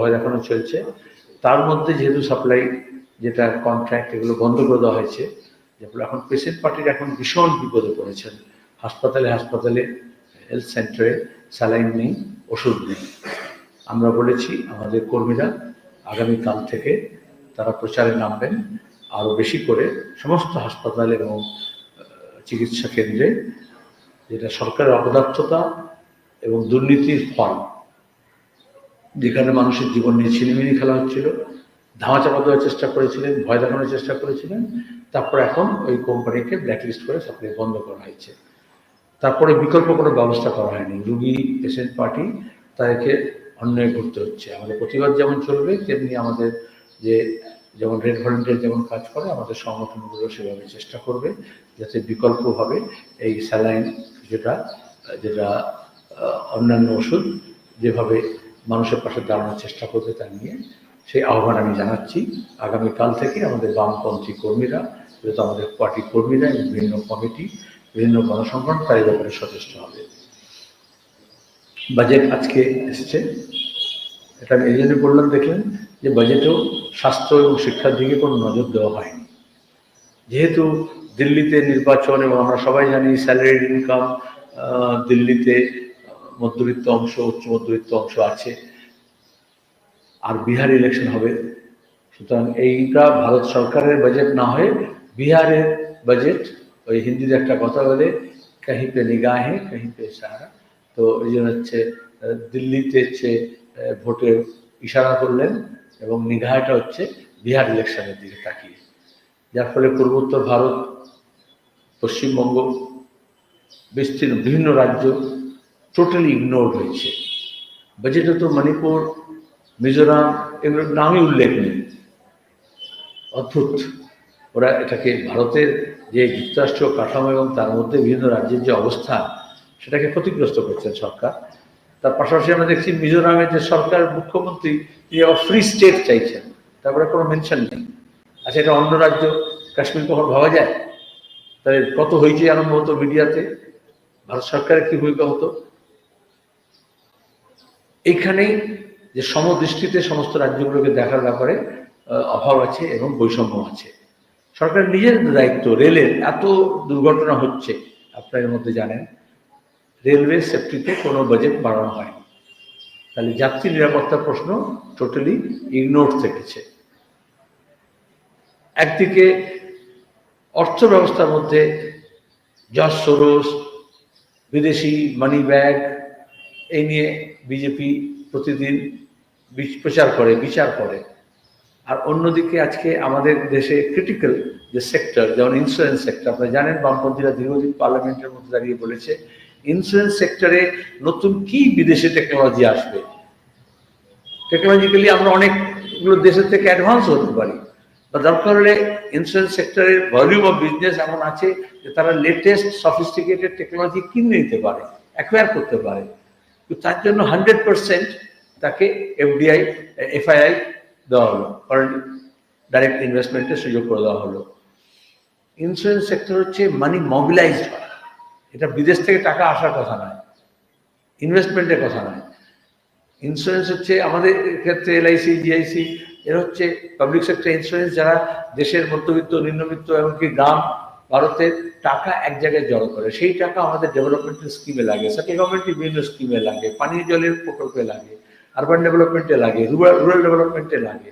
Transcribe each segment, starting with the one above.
ভয় দেখানো চলছে। তার মধ্যে যেহেতু সাপ্লাই যেটা কন্ট্রাক্ট এগুলো বন্ধ করে দেওয়া হয়েছে, যে এখন পেশেন্ট পার্টির এখন ভীষণ বিপদে পড়েছেন। হাসপাতালে হাসপাতালে হেলথ সেন্টারে স্যালাইন নেই, ওষুধ নেই। আমরা বলেছি আমাদের কর্মীরা আগামীকাল থেকে তারা প্রচারে নামবেন, আরও বেশি করে সমস্ত হাসপাতাল এবং চিকিৎসা কেন্দ্রে যেটা সরকারের অপদার্থতা এবং দুর্নীতির ফল যেখানে মানুষের জীবন নিয়ে ছিনিমিনি খেলা হচ্ছিল ধামাচাপা দেওয়ার চেষ্টা করেছিলেন, ভয় দেখানোর চেষ্টা করেছিলেন, তারপর এখন ওই কোম্পানিকে ব্ল্যাকলিস্ট করে সাপ্লাই বন্ধ করা হয়েছে। তারপরে বিকল্প কোনো ব্যবস্থা করা হয়নি। রুগী পেশেন্ট পার্টি তাদেরকে অন্যায় করতে হচ্ছে। আমাদের প্রতিবাদ যেমন চলবে, তেমনি আমাদের যে যেমন রেড ভলেন্টিয়ার যেমন কাজ করে, আমাদের সংগঠনগুলো সেভাবে চেষ্টা করবে, যাতে বিকল্পভাবে এই স্যালাইন যেটা যেটা অন্যান্য ওষুধ যেভাবে মানুষের পাশে দাঁড়ানোর চেষ্টা করবে তা নিয়ে সেই আহ্বান আমি জানাচ্ছি। আগামীকাল থেকে আমাদের বামপন্থী কর্মীরা, যেহেতু আমাদের পার্টি কর্মীরা বিভিন্ন কমিটি, বিভিন্ন গণসংগঠন তার এই ব্যাপারে সচেষ্ট হবে। বাজেট আজকে এসেছে। এটা আমি এই জন্য বললাম, দেখলেন যে বাজেটেও স্বাস্থ্য এবং শিক্ষার দিকে কোনো নজর দেওয়া হয়নি। যেহেতু দিল্লিতে নির্বাচন এবং আমরা সবাই জানি স্যালারি ইনকাম দিল্লিতে মধ্যবিত্ত অংশ উচ্চ মধ্যবিত্ত অংশ আছে। আর বিহার ইলেকশন হবে। সুতরাং এইটা ভারত সরকারের বাজেট না হয়ে বিহারের বাজেট ওই হিন্দিতে একটা কথা বলে কাহি পে নিগাহে কাহি পে ইশারা তো এই জন্য হচ্ছে, দিল্লিতে হচ্ছে ভোটের ইশারা করলেন এবং নিগাহটা হচ্ছে বিহার ইলেকশনের দিকে তাকিয়ে। যার ফলে পূর্বোত্তর ভারত, পশ্চিমবঙ্গ, বিস্তীর্ণ বিভিন্ন রাজ্য টোটালি ইগনোর্ড হয়েছে। বাজেটে তো মণিপুর, মিজোরাম এগুলোর নামই উল্লেখ নেই। অদ্ভুত। ওরা এটাকে ভারতের যে যুক্তরাষ্ট্রীয় কাঠামো এবং তার মধ্যে বিভিন্ন রাজ্যের যে অবস্থা, সেটাকে ক্ষতিগ্রস্ত করছেন সরকার। তার পাশাপাশি আমরা দেখছি মিজোরামের যে সরকার মুখ্যমন্ত্রী, তিনি আবার ফ্রি স্টেট চাইছেন। তারপরে কোনো মেনশন নেই। আচ্ছা এটা অন্য রাজ্য, কাশ্মীর কখন ভাবা যায়? তাহলে কত হয়েছে আরম্ভ হতো মিডিয়াতে? ভারত সরকারের কি ভূমিকা হতো? এইখানেই যে সমদৃষ্টিতে সমস্ত রাজ্যগুলোকে দেখার ব্যাপারে অভাব আছে এবং বৈষম্য আছে। সরকার নিজের দায়িত্ব, রেলের, এত দুর্ঘটনা হচ্ছে, আপনার মধ্যে জানেন। রেলওয়ে সেফটিতে কোনো বাজেট বাড়ানো হয়নি। তাহলে যাত্রী নিরাপত্তার প্রশ্ন টোটালি ইগনোর থেকেছে। একদিকে অর্থ ব্যবস্থার মধ্যে জজ সোরস বিদেশি মানি ব্যাগ এই নিয়ে বিজেপি প্রতিদিন প্রচার করে, বিচার করে। আর অন্যদিকে আজকে আমাদের দেশে ক্রিটিক্যাল যে সেক্টর যেমন ইন্স্যুরেন্স সেক্টর আপনারা জানেন বামপন্থীরা দীর্ঘদিন পার্লামেন্টের মধ্যে দাঁড়িয়ে বলেছে ইন্স্যুরেন্স সেক্টরে নতুন কি বিদেশি টেকনোলজি আসবে? টেকনোলজিক্যালি আমরা অনেকগুলো দেশের থেকে অ্যাডভান্স হতে পারি। বা দরকার হলে ইন্স্যুরেন্স সেক্টরের ভলিউম অফ বিজনেস এমন আছে যে তারা লেটেস্ট সফিস্টিকেটেড টেকনোলজি কিনে নিতে পারে অ্যাকোয়ার করতে পারে। তার জন্য হান্ড্রেড পার্সেন্ট তাকে এফডিআই এফআইআই দেওয়া হলো। ফরেন ডাইরেক্ট ইনভেস্টমেন্টের সুযোগ করে দেওয়া হলো। ইন্স্যুরেন্স সেক্টর হচ্ছে মানি মোবিলাইজড হয় এটা বিদেশ থেকে টাকা আসার কথা নয়। ইনভেস্টমেন্টের কথা নয়। ইন্স্যুরেন্স হচ্ছে আমাদের ক্ষেত্রে এলআইসি জিআইসি এর হচ্ছে পাবলিক সেক্টর ইন্স্যুরেন্স যারা দেশের মধ্যবিত্ত, নিম্নবিত্ত, এমনকি গ্রাম ভারতের টাকা এক জায়গায় জড়ো করে, সেই টাকা আমাদের ডেভেলপমেন্টের স্কিমে লাগে সেন্ট্রাল গভর্নমেন্টের বিভিন্ন স্কিমে লাগে, পানীয় জলের প্রকল্পে লাগে আরবান ডেভেলপমেন্টে লাগে রুরাল রুরাল ডেভেলপমেন্টে লাগে।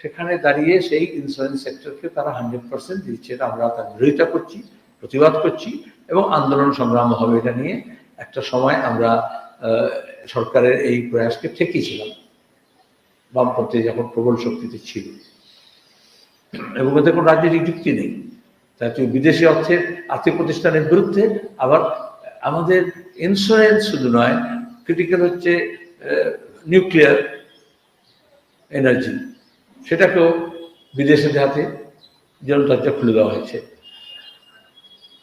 সেখানে দাঁড়িয়ে সেই ইন্স্যুরেন্স সেক্টরকে তারা হান্ড্রেড পার্সেন্ট দিচ্ছে, এটা আমরা তার বিরোধিতা করছি, প্রতিবাদ করছি, এবং আন্দোলন সংগ্রাম হবে এটা নিয়ে একটা সময় আমরা সরকারের এই প্রয়াসকে ঠেকিয়েছিলাম, বামপন্থী যখন প্রবল শক্তিতে ছিল। এবং ওদের কোনো রাজনৈতিক যুক্তি নেই। তাই তুমি বিদেশি অর্থের আর্থিক প্রতিষ্ঠানের বিরুদ্ধে আবার আমাদের ইন্স্যুরেন্স শুধু নয় ক্রিটিক্যাল হচ্ছে নিউক্লিয়ার এনার্জি সেটাকেও বিদেশের হাতে দরজা খুলে দেওয়া হয়েছে।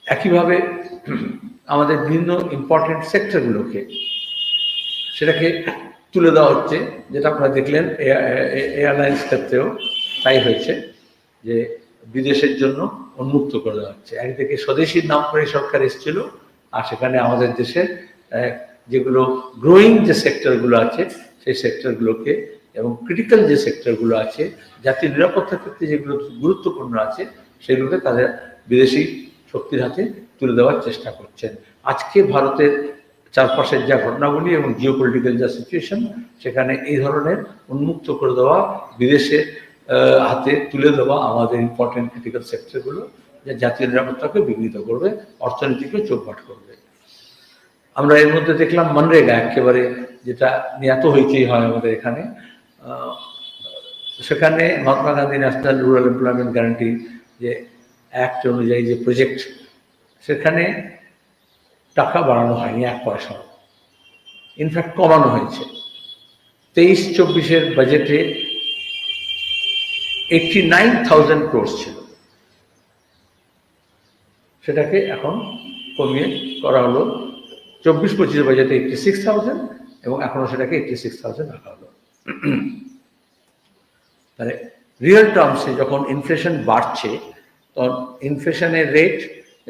একইভাবে আমাদের বিভিন্ন ইম্পর্টেন্ট সেক্টরগুলোকে সেটাকে তুলে দেওয়া হচ্ছে, যেটা আপনারা দেখলেন এয়ারলাইন্স ক্ষেত্রেও তাই হয়েছে যে বিদেশের জন্য উন্মুক্ত করে দেওয়া হচ্ছে। একদিকে স্বদেশীর নাম করে সরকার এসেছিল আর সেখানে আমাদের আহ, যেগুলো গ্রোয়িং যে সেক্টরগুলো আছে সেই সেক্টরগুলোকে এবং ক্রিটিক্যাল যে সেক্টরগুলো আছে জাতীয় নিরাপত্তার ক্ষেত্রে যেগুলো গুরুত্বপূর্ণ আছে সেগুলোকে তাদের বিদেশি শক্তির হাতে তুলে দেওয়ার চেষ্টা করছেন। আজকে ভারতের চারপাশের যা ঘটনাগুলি এবং জিও পলিটিক্যাল যা সিচুয়েশন সেখানে এই ধরনের উন্মুক্ত করে দেওয়া বিদেশে হাতে তুলে দেওয়া আমাদের ইম্পর্টেন্ট ক্রিটিক্যাল সেক্টরগুলো যা জাতীয় নিরাপত্তাকে বিঘ্নিত করবে, অর্থনীতিকে চোখপাট করবে। আমরা এর মধ্যে দেখলাম মনরেগা একেবারে, যেটা নিয়ে এত হইচই হয় আমাদের এখানে। সেখানে Mahatma Gandhi national rural employment guarantee যে অ্যাক্ট অনুযায়ী যে প্রজেক্ট সেখানে টাকা বাড়ানো হয়নি এক পয়সাও। ইনফ্যাক্ট কমানো হয়েছে। তেইশ চব্বিশের বাজেটে এইটটি নাইন থাউজেন্ড ক্রোর্স ছিল। সেটাকে এখন কমিয়ে করা হলো চব্বিশ পঁচিশ বাজেটে এইটটি সিক্স থাউজেন্ড এবং এখনও সেটাকে এইটটি সিক্স থাউজেন্ড রাখা হলো। তাহলে রিয়েল টার্মসে যখন ইনফ্লেশন বাড়ছে, তখন ইনফ্লেশনের রেট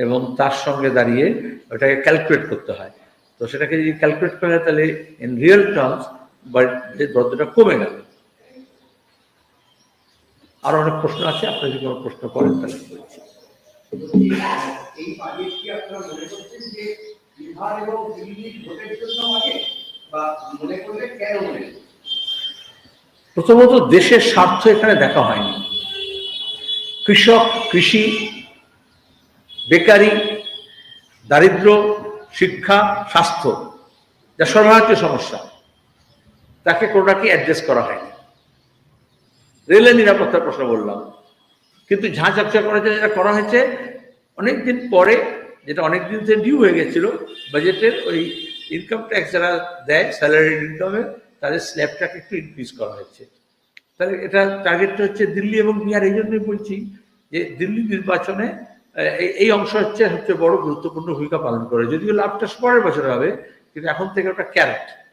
এবং তার সঙ্গে দাঁড়িয়ে ওটাকে ক্যালকুলেট করতে হয়। তো সেটাকে যদি ক্যালকুলেট করা হয়, তাহলে ইন রিয়েল টার্মস বদ্ধটা কমে গেল আরও অনেক প্রশ্ন আছে আপনি যদি কোনো প্রশ্ন করেন তাহলে বলছি? প্রথমত দেশের স্বার্থ এখানে দেখা হয়নি। কৃষক কৃষি বেকারি দারিদ্র শিক্ষা স্বাস্থ্য যা সর্বভারতীয় সমস্যা তাকে কোনোটাকে অ্যাড্রেস করা হয়নি। রেলের নিরাপত্তার প্রশ্ন বললাম। কিন্তু ঝাঁ চর্চা করা যায় যেটা করা হয়েছে, অনেকদিন পরে যেটা অনেকদিন থেকে ডিউ হয়ে গেছিল বাজেটের ওই ইনকাম ট্যাক্স যারা দেয় স্যালারি ইনকামে তাদের স্ল্যাবটাকে একটু ইনক্রিজ করা হয়েছে। তাহলে এটা টার্গেটটা হচ্ছে দিল্লি এবং বিহার, এই জন্যই বলছি যে দিল্লি নির্বাচনে এই- অংশ হচ্ছে সবচেয়ে বড় গুরুত্বপূর্ণ ভূমিকা পালন করে। যদিও লাভটা পরের বছরে হবে, কিন্তু এখন থেকে ওটা ক্যারেট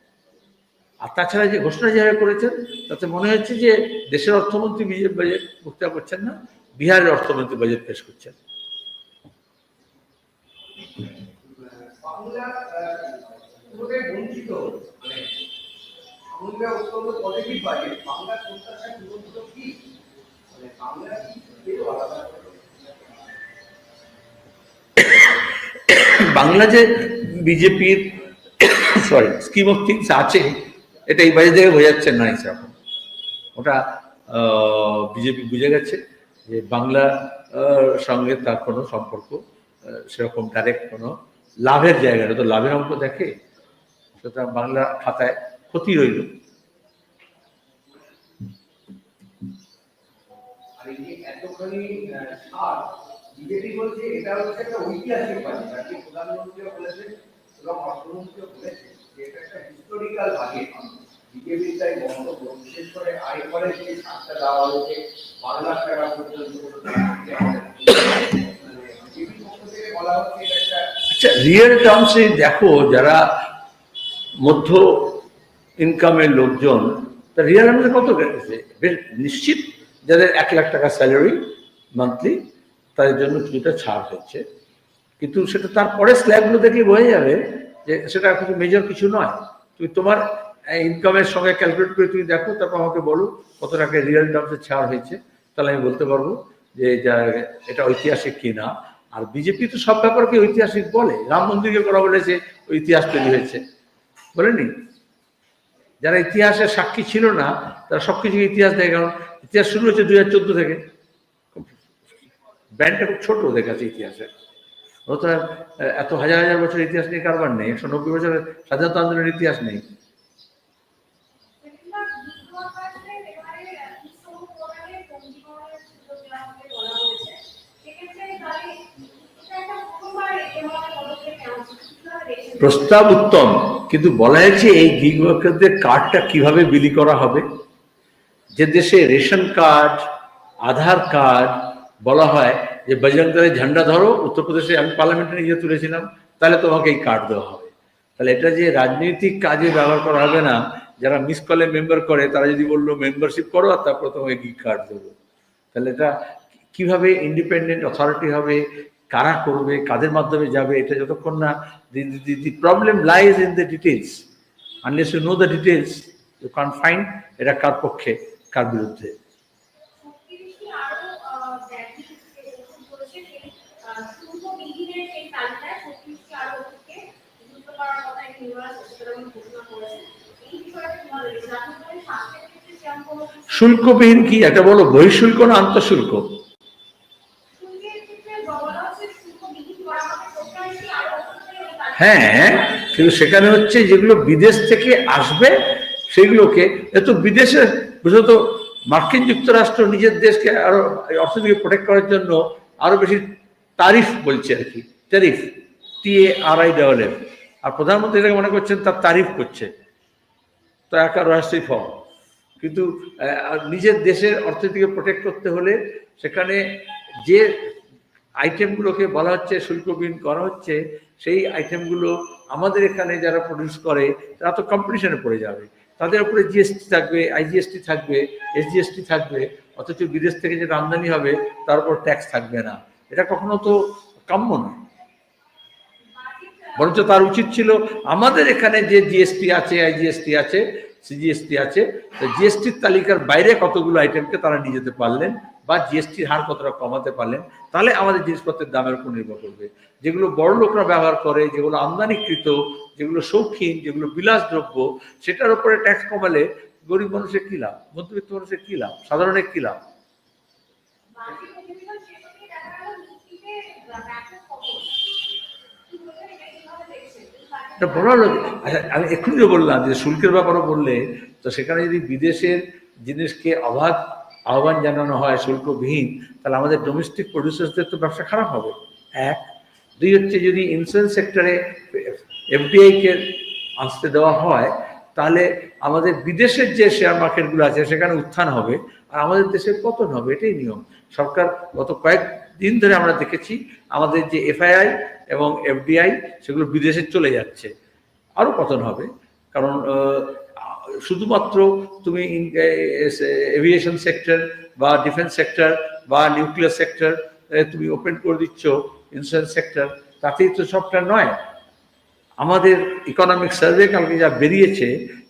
আর তাছাড়া যে ঘোষণা যেভাবে করেছেন তাতে মনে হচ্ছে যে দেশের অর্থমন্ত্রী বিজেপি বাজেট বক্তৃতা করছেন না বিহারের অর্থমন্ত্রী বাজেট পেশ করছেন বাংলা মানে মানে? বাংলা যে বিজেপির সরি স্কিম অফ থিংস আছে এটা এই বাজে থেকে বোঝাচ্ছে না সেরকম ওটা বিজেপি বুঝে গেছে যে বাংলা সঙ্গে তার কোনো সম্পর্ক সেরকম ডাইরেক্ট কোনো লাভের জায়গাটা তো লাভের অঙ্ক দেখে সুতরাং বাংলা খাতায় ক্ষতি রইল বিজেপি বিশেষ করে যে ছাড়টা দেওয়া হয়েছে, বারো লাখ টাকা পর্যন্ত আচ্ছা রিয়েল টার্মসে দেখো, যারা মধ্য ইনকামের লোকজন, তা রিয়েল টার্মসে কত গেছে? বেশ নিশ্চিত যাদের এক লাখ টাকা স্যালারি মান্থলি তাদের জন্য কিছুটা ছাড় হচ্ছে কিন্তু সেটা তারপরে স্ল্যাবগুলো দেখলে বোঝা যাবে যে সেটা কিছু মেজর কিছু নয়। তুমি তোমার ইনকামের সঙ্গে ক্যালকুলেট করে তুমি দেখো, তারপর আমাকে বলো কত টাকা রিয়েল টার্মসে ছাড় হয়েছে। তাহলে আমি বলতে পারব যে এটা ঐতিহাসিক কি না আর বিজেপি তো সব ব্যাপারকে ঐতিহাসিক বলে। রাম মন্দিরকে করা বলেছে ওই ইতিহাস তৈরি হয়েছে। বলেনি যারা ইতিহাসের সাক্ষী ছিল না, তারা সবকিছু ইতিহাস দেখে কারণ ইতিহাস শুরু হয়েছে দুই হাজার চোদ্দ থেকে। ব্যান্ডটা খুব ছোট ওদের কাছে আহ, এত হাজার হাজার বছর ইতিহাস নিয়ে কারবার নেই একশো নব্বই বছরের স্বাধীনতা আন্দোলনের ইতিহাস নেই? প্রস্তাব উত্তম কিন্তু বলা হয়েছে এই গিগ ওয়ার্কারদের কার্ডটা কীভাবে বিলি করা হবে যে দেশে রেশন কার্ড আধার কার্ড বলা হয় যে বজরং দলের ঝান্ডা ধরো, উত্তরপ্রদেশে আমি পার্লামেন্টে নিজে তুলেছিলাম, তাহলে তোমাকে এই কার্ড দেওয়া হবে। তাহলে এটা যে রাজনৈতিক কাজে ব্যবহার করা হবে না, যারা মিস কলে মেম্বার করে, তারা যদি বলল মেম্বারশিপ করো আর তারপর তোমাকে গিগ কার্ড দেবো। তাহলে এটা কীভাবে ইন্ডিপেন্ডেন্ট অথরিটি হবে, কারা করবে, কাদের মাধ্যমে যাবে, এটা যতক্ষণ না the problem lies in the details unless you know the details you can find এটা কার পক্ষে, কার বিরুদ্ধে শক্তিবৃষ্টি আরও আহ, ব্যাংকিং ওষুধ করেছে সেই আহ, শুল্ক বিহীনের সেই তালিকায় শক্তিবৃষ্টি আরও ওষুধকে যুক্ত করার কথা একটি নির্বাচন সচেতন ঘোষণা করেছে এই বিষয়টা কীভাবে দেখছেন আপনি বলেন স্বাস্থ্যের ক্ষেত্রে সেরকম কোনো কিছু শুল্কবিহীন কি? একটা বলো, বহিঃশুল্ক না আন্তঃশুল্ক? হ্যাঁ কিন্তু সেখানে হচ্ছে যেগুলো বিদেশ থেকে আসবে, সেগুলোকে এত বিদেশে, বিশেষত মার্কিন যুক্তরাষ্ট্র নিজের দেশকে আরও অর্থনীতিকে প্রোটেক্ট করার জন্য আরও বেশি তারিফ বলছে আর কি, tariff T A R I develop আর প্রধানমন্ত্রী এটাকে মনে করছেন, তার তারিফ করছে। তো একা রহস্যই ফল। কিন্তু নিজের দেশের অর্থনীতিকে প্রোটেক্ট করতে হলে সেখানে যে আইটেমগুলোকে বলা হচ্ছে, শুল্কবিহীন করা হচ্ছে, সেই আইটেমগুলো আমাদের এখানে যারা প্রডিউস করে, তারা তো কম্পিটিশনে পড়ে যাবে। তাদের উপরে জিএসটি থাকবে আইজিএসটি থাকবে এসজিএসটি থাকবে, অথচ বিদেশ থেকে যেটা আমদানি হবে, তার উপর ট্যাক্স থাকবে না। এটা কখনো তো কাম্য নয়। বরঞ্চ তার উচিত ছিল, আমাদের এখানে যে জিএসটি আছে আইজিএসটি আছে সিজিএসটি আছে, তো জিএসটির তালিকার বাইরে কতগুলো আইটেমকে তারা নিয়ে যেতে পারলেন বা জিএসটির হার কতটা কমাতে পারলেন, তাহলে আমাদের জিনিসপত্রের দামের উপর নির্ভর করবে। যেগুলো বড় লোকরা ব্যবহার করে, যেগুলো আমদানিকৃত, যেগুলো শৌখিন, যেগুলো বিলাসদ্রব্য, সেটার উপরে ট্যাক্স কমালে গরিব মানুষের কী লাভ? মধ্যবিত্ত মানুষের কী লাভ? সাধারণের কী লাভ বাকি প্রতিবেদন শেষ হতে দেখা গেল নীতিতে ব্যাপক খবর কি বলবেন এটা কীভাবে দেখছেন এটা বড় হলো আচ্ছা আমি এক্ষুনি বললাম যে শুল্কের ব্যাপারও বললে, তো সেখানে যদি বিদেশের জিনিসকে অবাধ আহ্বান জানানো হয়, শুল্কবিহীন, তাহলে আমাদের ডোমেস্টিক প্রডিউসার্সদের তো ব্যবসা খারাপ হবে। এক। দুই হচ্ছে যদি ইন্স্যুরেন্স সেক্টরে এফডিআইকে আসতে দেওয়া হয়, তাহলে আমাদের বিদেশের যে শেয়ার মার্কেটগুলো আছে, সেখানে উত্থান হবে, আর আমাদের দেশের পতন হবে, এটাই নিয়ম। সরকার গত কয়েকদিন ধরে আমরা দেখেছি আমাদের যে এফআইআই এবং এফডিআই সেগুলো বিদেশে চলে যাচ্ছে। আরও পতন হবে। কারণ শুধুমাত্র তুমি এভিয়েশন সেক্টর বা ডিফেন্স সেক্টর বা নিউক্লিয়ার সেক্টর তুমি ওপেন করে দিচ্ছ ইন্স্যুরেন্স সেক্টর তাতেই তো সবটা নয়। আমাদের ইকোনমিক সার্ভে কালকে যা বেরিয়েছে,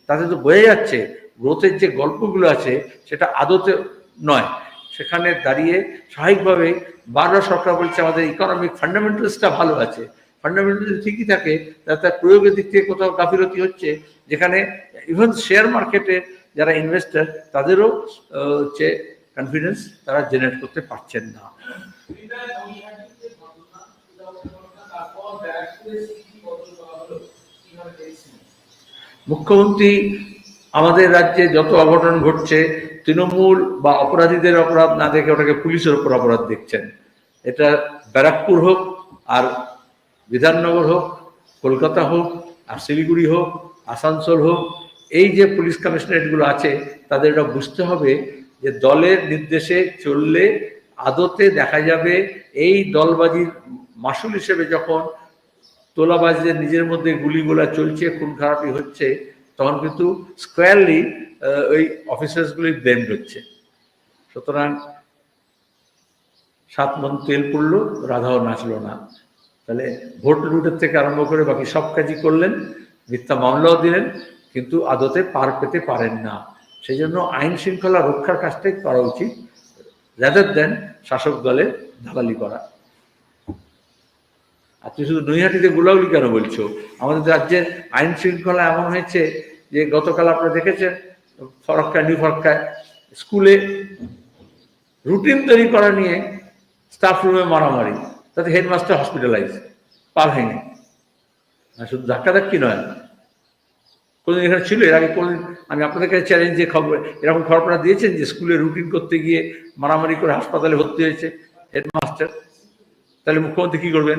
তাতে তো বোঝা যাচ্ছে গ্রোথের যে গল্পগুলো আছে, সেটা আদতে নয়। সেখানে দাঁড়িয়ে স্বাভাবিকভাবে বারবার সরকার বলছে আমাদের ইকোনমিক ফান্ডামেন্টালসটা ভালো আছে। ফান্ডামেন্টাল ঠিকই থাকে তার প্রয়োগের দিক থেকে কোথাও গাফিলতি হচ্ছে। যেখানে ইভেন শেয়ার মার্কেটে যারা ইনভেস্টার তাদেরও হচ্ছে কনফিডেন্স তারা জেনারেট করতে পারছেন না। মুখ্যমন্ত্রী আমাদের রাজ্যে যত অঘটন ঘটছে, তৃণমূল বা অপরাধীদের অপরাধ না দেখে ওটাকে পুলিশের উপর অপরাধ দেখছেন। এটা ব্যারাকপুর হোক, আর বিধাননগর হোক, কলকাতা হোক, আর শিলিগুড়ি হোক, আসানসোল হোক, এই যে পুলিশ কমিশনারেটগুলো আছে, তাদের এটা বুঝতে হবে যে দলের নির্দেশে চললে আদতে দেখা যাবে এই দলবাজির মাসুল হিসেবে যখন তোলাবাজদের নিজের মধ্যে গুলিগোলা চলছে খুন খারাপি হচ্ছে তখন কিন্তু স্কোয়ারলি ওই অফিসার্সগুলি ব্লেন্ড হচ্ছে সুতরাং সাত মন তেল পড়ল, রাধাও নাচলো না। তাহলে ভোট লুটের থেকে আরম্ভ করে বাকি সব কাজই করলেন, মিথ্যা মামলাও দিলেন, কিন্তু আদতে পার পেতে পারেন না। সেই জন্য আইন শৃঙ্খলা রক্ষার কাজটাই করা উচিত রেদার দেন শাসক দলের দালালি করা। আর তুমি শুধু নৈহাটিতে গোলাগুলি কেন বলছো? আমাদের রাজ্যের আইন শৃঙ্খলা এমন হয়েছে যে গতকাল আপনারা দেখেছেন ফরক্কা নিউ ফরক্কায় স্কুলে রুটিন তৈরি করা নিয়ে স্টাফ রুমে মারামারি। তাতে হেডমাস্টার হসপিটালাইজ পা ভেঙে। আর শুধু ধাক্কা ধাক্কি নয়। কোনদিন এখানে ছিল, এর আগে কোনদিন আমি আপনাদের কাছে চ্যালেঞ্জ দিয়ে খবর, এরকম খবর দিয়েছেন যে স্কুলে রুটিন করতে গিয়ে মারামারি করে হাসপাতালে ভর্তি হয়েছে হেডমাস্টার। তাহলে মুখ্যমন্ত্রী কী করবেন?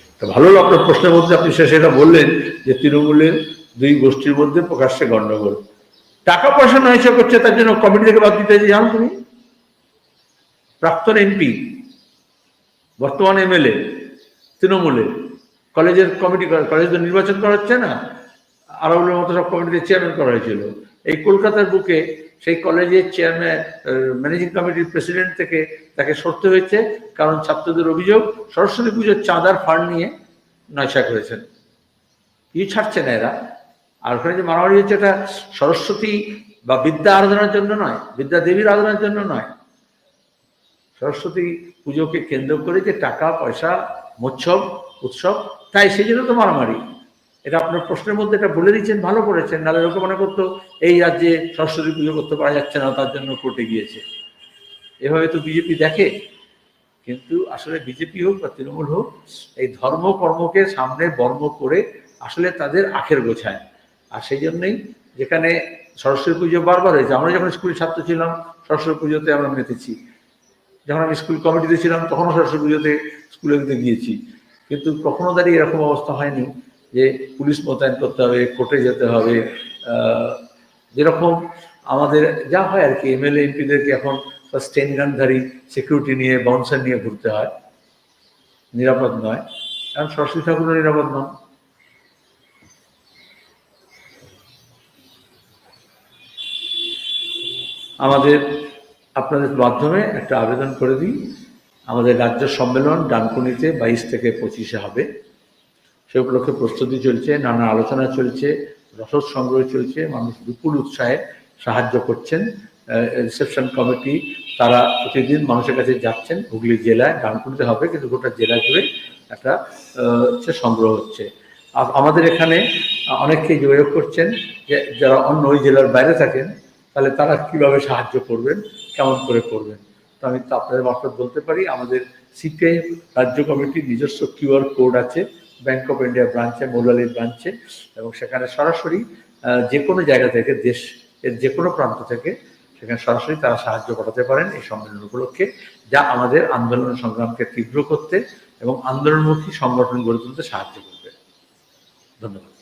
ভালো হলো আপনার প্রশ্নের মধ্যে আপনি শেষে এটা বললেন যে তৃণমূলের দুই গোষ্ঠীর মধ্যে প্রকাশ্যে গণ্ডগোল। টাকা পয়সা নয়সা করছে, তার জন্য কমিটি থেকে বাদ দিতে জানো তুমি। প্রাক্তন এমপি বর্তমান এমএলএ তৃণমূলে কলেজের কমিটি কলেজ তো নির্বাচন করা হচ্ছে না। আরবের মতো সব কমিটিতে চেয়ারম্যান করা হয়েছিল। এই কলকাতার বুকে সেই কলেজের চেয়ারম্যান ম্যানেজিং কমিটির প্রেসিডেন্ট থেকে তাকে সরতে হয়েছে, কারণ ছাত্রদের অভিযোগ, সরস্বতী পুজোর চাঁদার ফান্ড নিয়ে নয়সা করেছেন কিছু ছাড়ছে না এরা। আর ওখানে যে মারামারি হচ্ছে এটা সরস্বতী বা বিদ্যা আরাধনার জন্য নয়, বিদ্যা দেবীর আরাধনার জন্য নয়। সরস্বতী পুজোকে কেন্দ্র করে যে টাকা, পয়সা মোৎসব উৎসব, তাই সেই জন্য তো মারামারি। এটা আপনার প্রশ্নের মধ্যে এটা বলে দিচ্ছেন, ভালো করেছেন, নাহলে লোকে মনে করতো এই রাজ্যে সরস্বতী পুজো করতে পারা যাচ্ছে না, তার জন্য কোর্টে গিয়েছে। এভাবে তো বিজেপি দেখে, কিন্তু আসলে বিজেপি হোক বা তৃণমূল হোক, এই ধর্ম কর্মকে সামনে বর্ম করে আসলে তাদের আখের গোছায়। আর সেই জন্যই যেখানে সরস্বতী পুজো বারবার হয়েছে, আমরা যখন স্কুলের ছাত্র ছিলাম, সরস্বতী পুজোতে আমরা মেতেছি। যখন আমি স্কুল কমিটিতে ছিলাম, তখনও সরস্বতী পুজোতে স্কুলে গিয়েছি। কিন্তু কখনো দাঁড়িয়ে এরকম অবস্থা হয়নি। যে পুলিশ মোতায়েন করতে হবে, কোর্টে যেতে হবে যেরকম আমাদের যা হয় আর কি এমএলএ এমপিদেরকে এখন স্টেন গানধারী সিকিউরিটি নিয়ে বাউন্সার নিয়ে ঘুরতে হয়। নিরাপদ নয়। কারণ সরস্বতী ঠাকুরও নিরাপদ নন। আমাদের, আপনাদের মাধ্যমে একটা আবেদন করে দিই। আমাদের রাজ্য সম্মেলন ডানকুনিতে বাইশ থেকে পঁচিশে হবে। সে উপলক্ষে প্রস্তুতি চলছে, নানা আলোচনা চলছে, রসদ সংগ্রহ চলছে, মানুষ বিপুল উৎসাহে সাহায্য করছেন। রিসেপশন কমিটি, তারা প্রতিদিন মানুষের কাছে যাচ্ছেন। হুগলি জেলায় ডানকুনিতে হবে, কিন্তু গোটা জেলা জুড়ে একটা হচ্ছে সংগ্রহ হচ্ছে। আমাদের এখানে অনেকেই যোগাযোগ করছেন যে, যারা অন্য ওই জেলার বাইরে থাকেন, তাহলে তারা কীভাবে সাহায্য করবেন, কেমন করে করবেন? তো আমি তো আপনাদের মারফত বলতে পারি, আমাদের সিপিআই রাজ্য কমিটির নিজস্ব কিউআর কোড আছে। ব্যাংক অফ ইন্ডিয়া ব্রাঞ্চে মৌলালির ব্রাঞ্চে এবং সেখানে সরাসরি যে কোনো জায়গা থেকে দেশ, এর যে কোনো প্রান্ত থেকে সেখানে সরাসরি তারা সাহায্য করাতে পারেন এই সম্মেলন উপলক্ষে, যা আমাদের আন্দোলন সংগ্রামকে তীব্র করতে এবং আন্দোলনমুখী সংগঠন গড়ে তুলতে সাহায্য করবে। ধন্যবাদ।